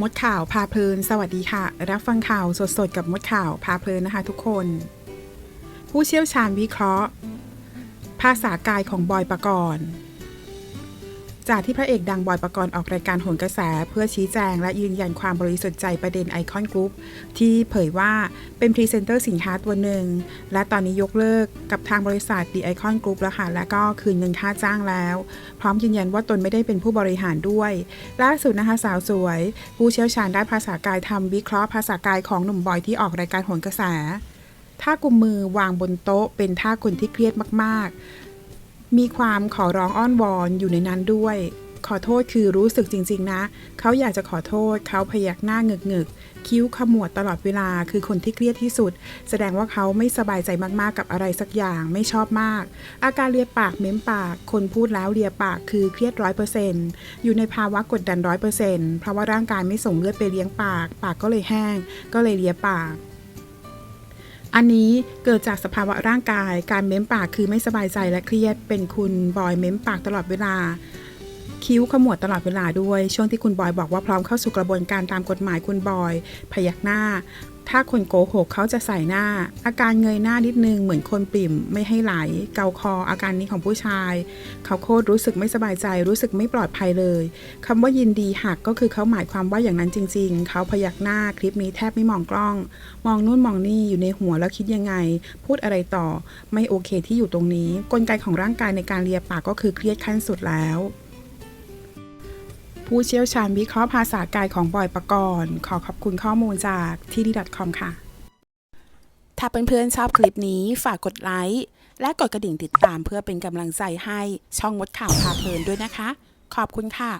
มดข่าวพาเพลิน สวัสดีค่ะ รับฟังข่าวสดๆ กับมดข่าวพาเพลินนะคะทุกคน ผู้เชี่ยวชาญวิเคราะห์ ภาษากายของบอยปกรณ์ จากที่พระเอกดังบอยปกรณ์ออกรายการโหนกระแส เพื่อชี้แจงและยืนยันความบริสุทธิ์ใจประเด็นไอคอนกรุ๊ปที่เผยว่าเป็นพรีเซนเตอร์สินค้าตัวหนึ่ง และตอนนี้ยกเลิกกับทางบริษัท The Icon Group แล้วค่ะ และก็คืนเงินค่าจ้างแล้ว พร้อมยืนยันว่าตนไม่ได้เป็นผู้บริหารด้วย ล่าสุดนะคะสาวสวย ผู้เชี่ยวชาญด้านภาษากายทำวิเคราะห์ภาษากายของหนุ่มบอยที่ออกรายการโหนกระแสถ้ากุมมือวางบนโต๊ะเป็นท่าคนที่เครียดมากๆ มีความขอร้องอ้อนวอนอยู่ในนั้นด้วย ขอโทษคือรู้สึกจริง ๆ นะ เขาอยากจะขอโทษ เขาพยักหน้าเงึกเงึกๆคิ้วขมวดตลอดเวลาคือคนที่เครียดที่สุด แสดงว่าเขาไม่สบายใจมากๆกับอะไรสักอย่างไม่ชอบมาก อาการเลียปากเม้มปาก คนพูดแล้วเลียปากคือเครียดร้อยเปอร์เซ็นต์อยู่ในภาวะกดดันร้อยเปอร์เซ็นต์เพราะว่าร่างกายไม่ส่งเลือดไปเลี้ยงปาก ปากก็เลยแห้ง ก็เลยเลียปาก อันนี้เกิดจากสภาวะร่างกาย การเม้มปากคือไม่สบายใจและเครียด เป็นคุณบอยเม้มปากตลอดเวลา คิ้วขมวดตลอดเวลาด้วย ช่วงที่คุณบอยบอกว่าพร้อมเข้าสู่กระบวนการตามกฎหมายคุณบอย พยักหน้า ถ้าคนโกหกเขาจะใส่หน้า อาการเงยหน้านิดนึงเหมือนคนปริ่ม ไม่ให้ไหล เกาคออาการนี้ของผู้ชาย เขาโคตรรู้สึกไม่สบายใจ รู้สึกไม่ปลอดภัยเลยคำว่ายินดีหักก็คือเขาหมายความว่าอย่างนั้นจริง ๆ เขาพยักหน้าคลิปนี้แทบไม่มองกล้อง มองนู่นมองนี่อยู่ในหัวแล้วคิดยังไง พูดอะไรต่อ ไม่โอเคที่อยู่ตรงนี้ กลไกของร่างกายในการเลียปากก็คือเครียดขั้นสุดแล้ว ผู้เชี่ยวชาญวิเคราะห์ภาษากายของบอยปกรณ์ขอขอบคุณข้อมูลจากที่ดี .com ค่ะ ถ้าเพื่อนๆชอบคลิปนี้ฝากกดไลค์และกดกระดิ่งติดตามเพื่อเป็นกำลังใจให้ช่องมดข่าวพาเพลินด้วยนะคะ ขอบคุณค่ะ